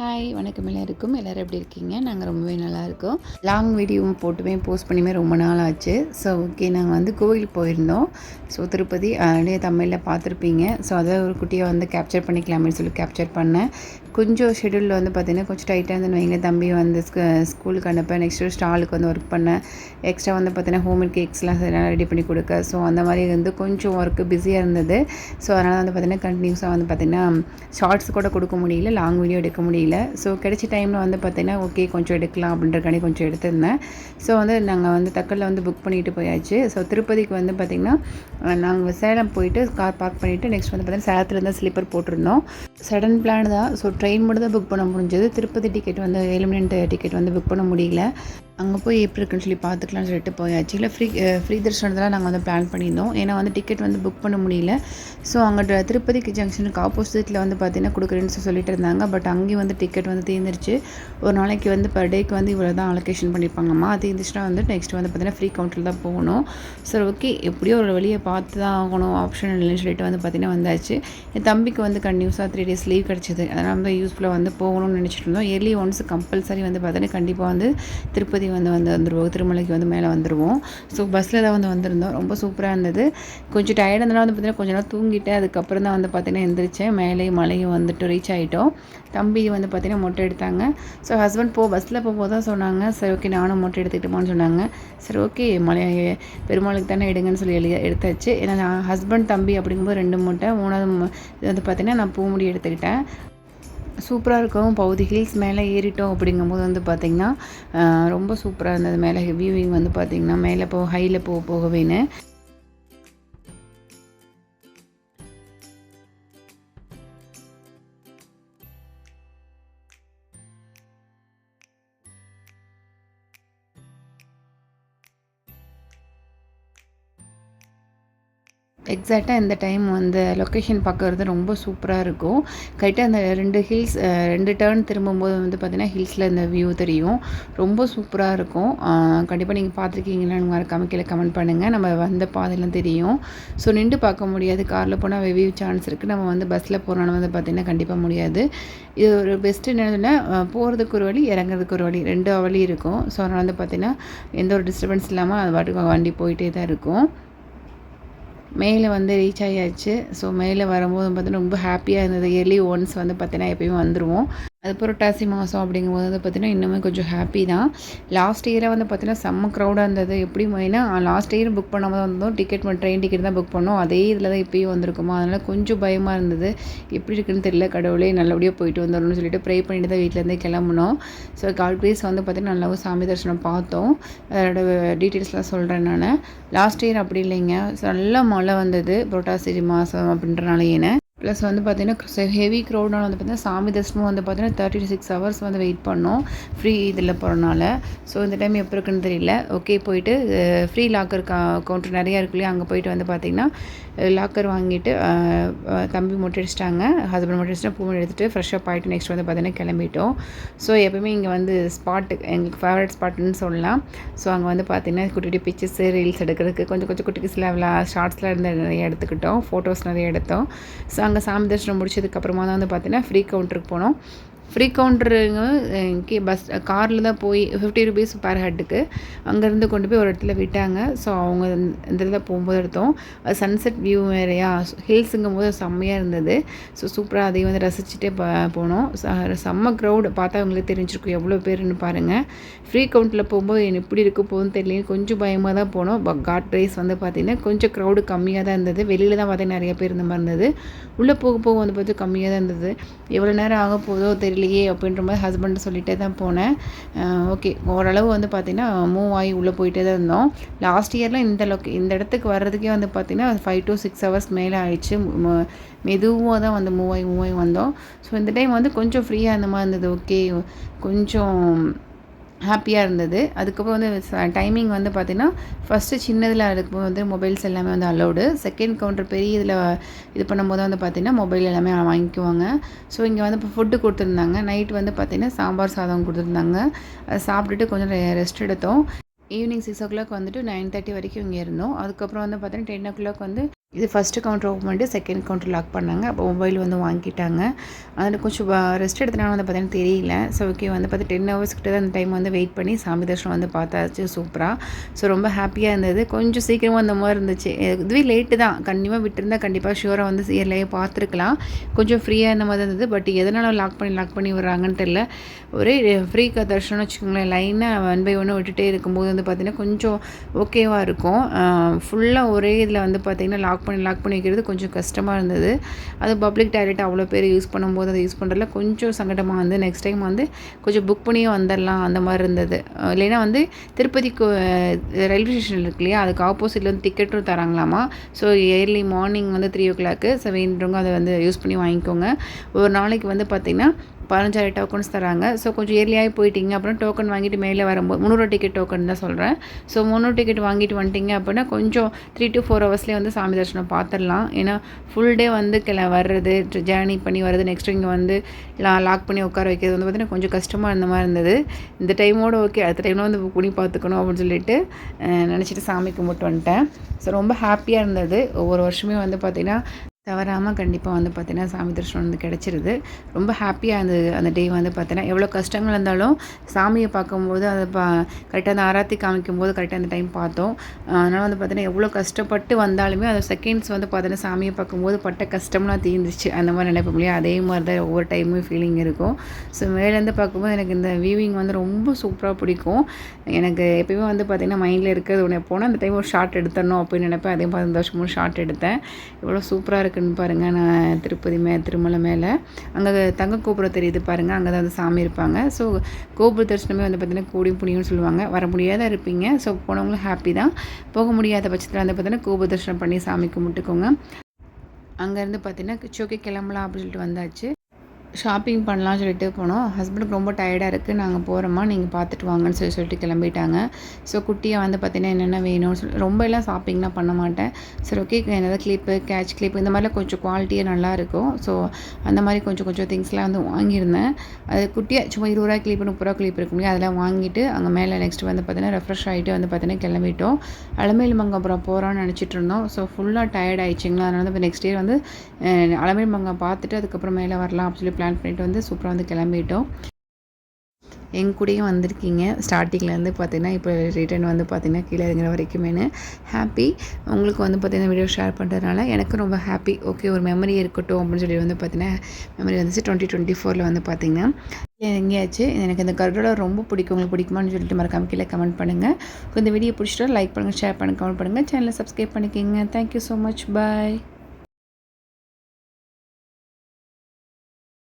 Hi வணக்கம் எல்லாருக்கும். எல்லோரும் எப்படி இருக்கீங்க? நாங்கள் ரொம்பவே நல்லாயிருக்கோம் லாங் வீடியோவும் போட்டுமே போஸ்ட் பண்ணியுமே ரொம்ப நாள் ஆச்சு. ஸோ ஓகே நாங்கள் வந்து கோவில் போயிருந்தோம். ஸோ திருப்பதி ஆல்ரெடி தமிழில் பார்த்துருப்பீங்க. ஸோ அதை ஒரு குட்டியை வந்து கேப்சர் பண்ணிக்கலாமே சொல்லி கேப்சர் பண்ணேன். கொஞ்சம் ஷெடியூலில் வந்து பார்த்திங்கன்னா கொஞ்சம் டைட்டாக இருந்து வைங்க தம்பி வந்து ஸ்கூலுக்கு அனுப்ப நெக்ஸ்ட்டு ஸ்டாலுக்கு வந்து ஒர்க் பண்ணேன். எக்ஸ்ட்ரா வந்து பார்த்திங்கன்னா ஹோம்மேட் கேக்ஸ்லாம் ரெடி பண்ணி கொடுக்க. ஸோ அந்த மாதிரி வந்து கொஞ்சம் ஒர்க்கு பிஸியாக இருந்தது. ஸோ அதனால் வந்து பார்த்திங்கன்னா கண்டினியூஸாக வந்து பார்த்திங்கன்னா ஷார்ட்ஸ் கூட கொடுக்க முடியல லாங் வீடியோ எடுக்க முடியல. ஸோ கிடைச்ச டைமில் வந்து பார்த்திங்கன்னா ஓகே கொஞ்சம் எடுக்கலாம் அப்படின்றக்காண்டி கொஞ்சம் எடுத்திருந்தேன். ஸோ வந்து நாங்கள் வந்து தக்கலில் வந்து புக் பண்ணிட்டு போயாச்சு. ஸோ திருப்பதிக்கு வந்து பார்த்திங்கன்னா நாங்கள் சேலம் போயிட்டு கார் பார்க் பண்ணிவிட்டு நெக்ஸ்ட் வந்து பார்த்திங்கன்னா சேலத்துலேருந்து ஸ்லீப்பர் போட்டிருந்தோம். சடன் பிளான் தான். ஸோ ட்ரெயின் மட்டும் தான் புக் பண்ண முடிஞ்சது. திருப்பதி டிக்கெட் வந்து எலிமினன்ட் டிக்கெட் வந்து புக் பண்ண முடியல. அங்கே போய் எப்படி இருக்குன்னு சொல்லி பார்த்துக்கலாம்னு சொல்லிட்டு போயாச்சு. இல்லை ஃப்ரீ ஃப்ரீ தர்ஷனத்தில் நாங்கள் வந்து பிளான் பண்ணியிருந்தோம். ஏன்னா வந்து டிக்கெட் வந்து புக் பண்ண முடியல. ஸோ அங்கே திருப்பதிக்கு ஜங்ஷனுக்கு ஆப்போசிட்டில் வந்து பார்த்தீங்கன்னா கொடுக்குறேன்னு சொல்லிட்டு இருந்தாங்க. பட் அங்கேயும் வந்து டிக்கெட் வந்து தீர்ந்துருச்சு ஒரு நாளைக்கு வந்து பர் டேக்கு வந்து இவ்வளோ தான் அலோகேஷன் பண்ணியிருப்பாங்கம்மா. தீர்ந்துச்சுன்னா வந்து நெக்ஸ்ட் வந்து பார்த்தீங்கன்னா ஃப்ரீ கவுண்டரில் தான் போகணும். சரி ஓகே எப்படியோ ஒரு வழியை பார்த்து தான் ஆகணும். ஆப்ஷன் இல்லைன்னு சொல்லிட்டு வந்து பார்த்தீங்கன்னா வந்தாச்சு. என் தம்பிக்கு வந்து கன்யூஸாக த்ரீ டேஸ் லீவ் கிடச்சிது. அதனால் வந்து யூஸ்ஃபுல்லாக வந்து போகணும்னு நினச்சிட்டு இருந்தோம். இயர்லி ஒன்ஸ் கம்பல்சரி வந்து பார்த்தீங்கன்னா கண்டிப்பாக வந்து திருப்பதி வந்து வந்து வந்துடுவோம் திருமலைக்கு வந்து மேலே வந்துடுவோம் ஸோ பஸ்ஸில் தான் வந்து வந்திருந்தோம். ரொம்ப சூப்பராக இருந்தது. கொஞ்சம் டயர்டாக இருந்தாலும் வந்து பார்த்திங்கன்னா கொஞ்ச நேரம் தூங்கிட்டு அதுக்கப்புறம் தான் வந்து பார்த்திங்கன்னா எந்திரிச்சேன். மேலேயும் மலையும் வந்துட்டு ரீச் ஆகிட்டோம் தம்பி வந்து பார்த்திங்கன்னா மொட்டை எடுத்தாங்க ஸோ ஹஸ்பண்ட் போ பஸ்ஸில் போகும்போது தான் சொன்னாங்க. சரி ஓகே நானும் மொட்டை எடுத்துக்கிட்டோமான்னு சொன்னாங்க. சரி ஓகே மலைய பெருமாளுக்கு தானே எடுங்கன்னு சொல்லி எழுதி எடுத்தாச்சு. ஏன்னா நான் ஹஸ்பண்ட் தம்பி அப்படிங்கும்போது ரெண்டு மூட்டை மூணாவது வந்து பார்த்திங்கன்னா நான் பூமுடி எடுத்துக்கிட்டேன். சூப்பராக இருக்கும். பகுதி ஹில்ஸ் மேலே ஏறிட்டோம் அப்படிங்கும்போது வந்து பார்த்திங்கன்னா ரொம்ப சூப்பராக இருந்தது. மேலே வியூவிங் வந்து பார்த்திங்கன்னா மேலே போ ஹையில் போக போகவேன்னு. எக்ஸாக்டாக இந்த டைம் வந்து லொக்கேஷன் பார்க்குறது ரொம்ப சூப்பராக இருக்கும். கரெக்டாக அந்த ரெண்டு ஹில்ஸ் ரெண்டு டேர்ன் திரும்பும்போது வந்து பார்த்திங்கன்னா ஹில்ஸில் இந்த வியூ தெரியும். ரொம்ப சூப்பராக இருக்கும். கண்டிப்பாக நீங்கள் பார்த்துருக்கீங்களான்னு மறக்காமல் கீழே கமெண்ட் பண்ணுங்கள் நம்ம வந்த பாதையெல்லாம் தெரியும். ஸோ நின்று பார்க்க முடியாது. காரில் போனால் வியூ சான்ஸ் இருக்குது நம்ம வந்து பஸ்ஸில் போகிறோன்னு வந்து பார்த்திங்கன்னா கண்டிப்பாக முடியாது. இது ஒரு பெஸ்ட்டு என்னதுன்னா போகிறதுக்கு ஒரு வழி இறங்குறதுக்கு ஒரு வழி. ரெண்டு வழி இருக்கும். ஸோ அதனால் வந்து பார்த்திங்கன்னா எந்த ஒரு டிஸ்டர்பன்ஸ் இல்லாமல் அது பாட்டுக்கு வண்டி போயிட்டே தான் இருக்கும். மேலே வந்து ரீச் ஆகியாச்சு ஸோ மேலே வரும்போது பார்த்தீங்கன்னா ரொம்ப ஹாப்பியாக இருந்தது. இயர்லி ஒன்ஸ் வந்து பார்த்தீங்கன்னா எப்பயும் வந்துடுவோம் அது புரட்டாசி மாதம் அப்படிங்கும்போது வந்து பார்த்திங்கன்னா இன்னுமே கொஞ்சம் ஹாப்பி தான். லாஸ்ட் இயராக வந்து பார்த்திங்கன்னா செம்ம க்ரௌடாக இருந்தது. எப்படி ஏன்னா லாஸ்ட் இயர் புக் பண்ணாமல் வந்தோம். டிக்கெட் ட்ரெயின் டிக்கெட் தான் புக் பண்ணோம். அதே இதில் தான் இப்போயும் வந்திருக்குமா? அதனால் கொஞ்சம் பயமாக இருந்தது. எப்படி இருக்குன்னு தெரியல. கடவுளே நல்லபடியாக போயிட்டு வந்துடணும்னு சொல்லிட்டு ப்ரே பண்ணிட்டு தான் வீட்டிலேருந்தே கிளம்புனோம். ஸோ கால் ப்ளீஸ் வந்து பார்த்திங்கன்னா நல்லாவும் சாமி தரிசனம் பார்த்தோம். அதோட டீட்டெயில்ஸ்லாம் சொல்கிறேன் நான். லாஸ்ட் இயர் அப்படி இல்லைங்க. நல்லா மழை வந்தது. புரட்டாசி மாதம் அப்படின்றனாலேயே. ப்ளஸ் வந்து பார்த்திங்கன்னா ஹெவி க்ரௌடான வந்து பார்த்திங்கன்னா சாமி தர்ஷனம் வந்து பார்த்திங்கன்னா தேர்ட்டி சிக்ஸ் ஹவர்ஸ் வந்து வெயிட் பண்ணோம். ஃப்ரீ இதில் போகிறனால ஸோ இந்த டைம் எப்போ இருக்குன்னு தெரியல. ஓகே போயிட்டு ஃப்ரீ லாக்கர் கா கவுண்டர் நிறையா இருக்கு இல்லையா? அங்கே போயிட்டு வந்து பார்த்திங்கன்னா லாக்கர் வாங்கிட்டு தம்பி மொட்டை அடிச்சிட்டாங்க. ஹஸ்பண்ட் மொட்டை அடிச்சுட்டு பூ எடுத்துகிட்டு ஃப்ரெஷ்ஷப் ஆகிட்டு நெக்ஸ்ட் வந்து பார்த்திங்கன்னா கிளம்பிட்டோம். ஸோ எப்போவுமே இங்கே வந்து ஸ்பாட்டு எங்களுக்கு ஃபேவரட் ஸ்பாட்டுன்னு சொல்லலாம். ஸோ அங்கே வந்து பார்த்திங்கன்னா குட்டி குட்டி பிக்சர்ஸு ரீல்ஸ் எடுக்கிறதுக்கு கொஞ்சம் கொஞ்சம் குட்டி சில ஷார்ட்ஸ்லாம் இருந்து நிறைய எடுத்துக்கிட்டோம். ஃபோட்டோஸ் நிறைய எடுத்தோம். ஸோ அங்கே சாமி தரிசனம் முடிச்சதுக்கப்புறமா தான் வந்து பார்த்தீங்கன்னா ஃப்ரீ கவுண்டருக்கு போனோம். ஃப்ரீ கவுண்டருங்க கே பஸ் காரில் தான் போய் ஃபிஃப்டி ருபீஸ் பர் ஹெட்டுக்கு அங்கேருந்து கொண்டு போய் ஒரு இடத்துல விட்டாங்க. ஸோ அவங்க இந்த இடத்துல போகும்போது எடுத்தோம். அது சன்செட் வியூ வேறையா? ஹில்ஸுங்கும் போது செம்மையாக இருந்தது. ஸோ சூப்பராக அதையும் வந்து ரசிச்சுட்டே போனோம். செம்ம க்ரௌடு பார்த்தா அவங்களுக்கு தெரிஞ்சிருக்கும் எவ்வளோ பேருன்னு பாருங்கள் ஃப்ரீ கவுண்டில் போகும்போது எப்படி இருக்க போகுதுன்னு தெரியல கொஞ்சம் பயமாக தான் போனோம். காட் ரைஸ் வந்து பார்த்திங்கன்னா கொஞ்சம் க்ரௌடு கம்மியாக தான் இருந்தது. வெளியில் தான் பார்த்தீங்கன்னா நிறைய பேர் இந்த மாதிரி இருந்தது. உள்ளே போக போக வந்து பார்த்து கம்மியாக தான் இருந்தது. எவ்வளோ நேரம் ஆக போதோ தெரியல. இல்லையே அப்படின்ற மாதிரி ஹஸ்பண்ட் சொல்லிகிட்டே தான் போனேன். ஓகே ஓரளவு வந்து பார்த்திங்கன்னா மூவ் ஆகி உள்ளே போயிட்டே தான் இருந்தோம். லாஸ்ட் இயரில் இந்த லொக்கே இந்த இடத்துக்கு வர்றதுக்கே வந்து பார்த்திங்கன்னா ஃபைவ் டு சிக்ஸ் ஹவர்ஸ் மேலே ஆயிடுச்சு. மெதுவாக தான் வந்து மூவ் ஆகி மூவ் ஆகி வந்தோம். ஸோ இந்த டைம் வந்து கொஞ்சம் ஃப்ரீயாக இருந்த மாதிரி இருந்தது. ஓகே கொஞ்சம் ஹாப்பியாக இருந்தது. அதுக்கப்புறம் வந்து டைமிங் வந்து பார்த்திங்கன்னா ஃபஸ்ட்டு சின்னதில் இருக்கும்போது வந்து மொபைல்ஸ் எல்லாமே வந்து அலௌடு செகண்ட் கவுண்டர் பெரிய இதில் இது பண்ணும்போது வந்து பார்த்திங்கன்னா மொபைல் எல்லாமே வாங்கிக்குவாங்க. ஸோ இங்கே வந்து இப்போ ஃபுட்டு கொடுத்துருந்தாங்க. நைட் வந்து பார்த்திங்கன்னா சாம்பார் சாதம் கொடுத்துருந்தாங்க. அதை சாப்பிட்டுட்டு கொஞ்சம் ரெஸ்ட் எடுத்தோம். ஈவினிங் சிக்ஸ் ஓ கிளாக் வந்துட்டு நைன் தேர்ட்டி வரைக்கும் இங்கே இருந்தோம். அதுக்கப்புறம் வந்து பார்த்தீங்கன்னா டென் ஓ கிளாக் வந்து இது ஃபஸ்ட்டு கவுண்டர் ஓப்பன் பண்ணிட்டு செகண்ட் கவுண்டர் லாக் பண்ணாங்க. அப்போ மொபைல் வந்து வாங்கிட்டாங்க. அதில் கொஞ்சம் ரெஸ்ட் எடுத்தனால வந்து பார்த்தீங்கன்னா தெரியல. ஸோ ஓகே வந்து பார்த்து டென் ஹவர்ஸ் கிட்ட அந்த டைம் வந்து வெயிட் பண்ணி சாமி தர்ஷனம் வந்து பார்த்தாச்சு. சூப்பராக ஸோ ரொம்ப ஹாப்பியாக இருந்தது. கொஞ்சம் சீக்கிரமாக அந்த மாதிரி இருந்துச்சு. இதுவே லேட்டு தான். கண்டிப்பாக விட்டுருந்தா கண்டிப்பாக ஷூராக வந்து இயர்லேயே பார்த்துருக்கலாம். கொஞ்சம் ஃப்ரீயாக இந்த மாதிரி இருந்தது. பட் எதனால் லாக் பண்ணி லாக் பண்ணி விட்றாங்கன்னு தெரில ஒரே ஃப்ரீ க தர்ஷனம் வச்சுக்கோங்களேன். லைனாக ஒன் பை ஒன்று விட்டுட்டே இருக்கும்போது வந்து பார்த்திங்கன்னா கொஞ்சம் ஓகேவாக இருக்கும். ஃபுல்லாக ஒரே இதில் வந்து பார்த்திங்கன்னா லாக் பண்ணி லாக் பண்ணி வைக்கிறது கொஞ்சம் கஷ்டமாக இருந்தது. அது பப்ளிக் டாய்லெட் அவ்வளோ பேர் யூஸ் பண்ணும்போது அதை யூஸ் பண்ணுறதுல கொஞ்சம் சங்கடமாக வந்து நெக்ஸ்ட் டைம் வந்து கொஞ்சம் புக் பண்ணியே வந்துடலாம் அந்த மாதிரி இருந்தது. இல்லைன்னா வந்து திருப்பதிக்கு ரயில்வே ஸ்டேஷன் இருக்கு இல்லையா? அதுக்கு ஆப்போசிட்டில் வந்து டிக்கெட்டும் தராங்களாமா? ஸோ ஏர்லி மார்னிங் வந்து த்ரீ ஓ கிளாக்கு ஸோ வேண்டுறவங்க அதை வந்து யூஸ் பண்ணி வாங்கிக்கோங்க. ஒரு நாளைக்கு வந்து பார்த்திங்கன்னா பதினஞ்சாயிரம் டோக்கன்ஸ் தராங்க. ஸோ கொஞ்சம் ஏர்லியாகி போயிட்டீங்க அப்புறம் டோக்கன் வாங்கிட்டு மேலே வரும்போது முந்நூறு டிக்கெட் டோக்கன் தான் சொல்கிறேன் ஸோ முந்நூறு டிக்கெட் வாங்கிட்டு வந்துட்டீங்க அப்படின்னா கொஞ்சம் த்ரீ டு ஃபோர் ஹவர்ஸ்லேயே வந்து சாமி தரிசனம் பார்த்துடலாம் ஏன்னா ஃபுல் டே வந்து கிள வர்றது ஜேர்னி பண்ணி வர்றது நெக்ஸ்ட் இங்கே வந்து லாக் பண்ணி உட்கார வைக்கிறது வந்து பார்த்திங்கன்னா கொஞ்சம் கஷ்டமாக இருந்த மாதிரி இருந்தது. இந்த டைமோடு ஓகே அடுத்த டைமில் வந்து புக் பண்ணி பார்த்துக்கணும் அப்படின்னு சொல்லிட்டு நினச்சிட்டு சாமி கும்பிட்டு வந்துட்டேன். ஸோ ரொம்ப ஹாப்பியாக இருந்தது. ஒவ்வொரு வருஷமே வந்து பார்த்திங்கன்னா தவறாமல் கண்டிப்பாக வந்து பார்த்தீங்கன்னா சாமி தரிசனம் வந்து கிடச்சிருது. ரொம்ப ஹாப்பியாக இருந்தது அந்த டே வந்து பார்த்தீங்கன்னா எவ்வளோ கஷ்டங்கள் இருந்தாலும் சாமியை பார்க்கும்போது அதை பா கரெக்டாக அந்த ஆராத்தி காமிக்கும் போது கரெக்டாக அந்த டைம் பார்த்தோம். அதனால் வந்து பார்த்தீங்கன்னா எவ்வளோ கஷ்டப்பட்டு வந்தாலுமே அந்த செகண்ட்ஸ் வந்து பார்த்தீங்கன்னா சாமியை பார்க்கும்போது பட்ட கஷ்டம்லாம் தீர்ந்துச்சு அந்த மாதிரி நினைப்போம் இல்லையா? அதே மாதிரி தான் ஒவ்வொரு டைமும் ஃபீலிங் இருக்கும். ஸோ மேலேருந்து பார்க்கும்போது எனக்கு இந்த வியூவிங் வந்து ரொம்ப சூப்பராக பிடிக்கும். எனக்கு எப்பயுமே வந்து பார்த்திங்கன்னா மைண்டில் இருக்கிறது உடனே போனால் அந்த டைம் ஒரு ஷார்ட் எடுத்துடணும் அப்படின்னு நினைப்பேன். அதே மாதிரி சந்தோஷமும் ஷார்ட் எடுத்தேன். எவ்வளோ சூப்பராக இருக்குது இருக்குன்னு பாருங்கள் நான் திருப்பதி மே திருமலை மேலே. அங்கே தங்க கோபுரம் தெரியுது பாருங்கள் அங்கே தான் வந்து சாமி இருப்பாங்க. ஸோ கோபுர தரிசனமே வந்து பார்த்திங்கன்னா கூடி புனியும்னு சொல்லுவாங்க. வர முடியாத இருப்பீங்க. ஸோ போனவங்களும் ஹாப்பி தான். போக முடியாத பட்சத்தில் வந்து பார்த்திங்கன்னா கோபுர தரிசனம் பண்ணி சாமி கும்பிட்டுக்கோங்க. அங்கேருந்து பார்த்திங்கன்னா சோக்கி கிளம்பலாம் அப்படின்னு சொல்லிட்டு வந்தாச்சு. ஷாப்பிங் பண்ணலாம்னு சொல்லிட்டு போனோம். ஹஸ்பண்டுக்கு ரொம்ப டயர்டாக இருக்குது நாங்கள் போகிறோமா நீங்கள் பார்த்துட்டு வாங்கன்னு சொல்லி சொல்லிட்டு கிளம்பிட்டாங்க. ஸோ குட்டியை வந்து பார்த்தீங்கன்னா என்னென்ன வேணும்னு சொல்லி ரொம்ப எல்லாம் ஷாப்பிங்லாம் பண்ண மாட்டேன். சரி ஓகே என்னது கிளிப்பு கேட்ச் கிளிப்பு இந்த மாதிரிலாம் கொஞ்சம் குவாலிட்டியாக நல்லா இருக்கும். ஸோ அந்த மாதிரி கொஞ்சம் கொஞ்சம் திங்ஸ்லாம் வந்து வாங்கியிருந்தேன். அது குட்டியாக சும்மா இருபது ரூபா கிளிப்பு முப்பது ரூபா கிளிப் முடியும் அதெல்லாம் வாங்கிட்டு அங்கே மேலே நெக்ஸ்ட் வந்து பார்த்தீங்கன்னா ரெஃப்ரெஷ் ஆகிட்டு வந்து பார்த்தீங்கன்னா கிளம்பிட்டோம். அலமேல் மங்கபுரம் போகிறோன்னு நினச்சிட்டு இருந்தோம். ஸோ ஃபுல்லாக டயர்ட் ஆயிடுச்சிங்களா? அதனால வந்து நெக்ஸ்ட் இயர் வந்து அலமேல் மங்கம் பார்த்துட்டு அதுக்கப்புறம் மேலே வரலாம் அப்படின்னு சொல்லி பிளான் பண்ணிவிட்டு வந்து சூப்பராக வந்து கிளம்பிட்டோம். எங்க கூடயும் வந்திருக்கீங்க. ஸ்டார்டிங்லேருந்து பார்த்தீங்கன்னா இப்போ ரிட்டர்ன் வந்து பார்த்தீங்கன்னா கீழே இறங்குற வரைக்குமேனு ஹாப்பி உங்களுக்கு வந்து பார்த்தீங்கன்னா வீடியோ ஷேர் பண்ணுறதுனால எனக்கு ரொம்ப ஹாப்பி ஓகே ஒரு மெமரி இருக்கட்டும் அப்படின்னு சொல்லி வந்து பார்த்தீங்கன்னா மெமரி வந்துச்சு. டுவெண்ட்டி டுவெண்ட்டி ஃபோரில் வந்து பார்த்தீங்கன்னா எங்கேயாச்சு எனக்கு இந்த கருடோட ரொம்ப பிடிக்கும். உங்களுக்கு பிடிக்குமான்னு சொல்லிட்டு மறக்காம கீழே கமெண்ட் பண்ணுங்கள் இந்த வீடியோ பிடிச்சிட்டா லைக் பண்ணுங்கள் ஷேர் பண்ணுங்கள் கமெண்ட் பண்ணுங்கள் சேனலை சப்ஸ்கிரைப் பண்ணிக்கோங்க. Thank you so much bye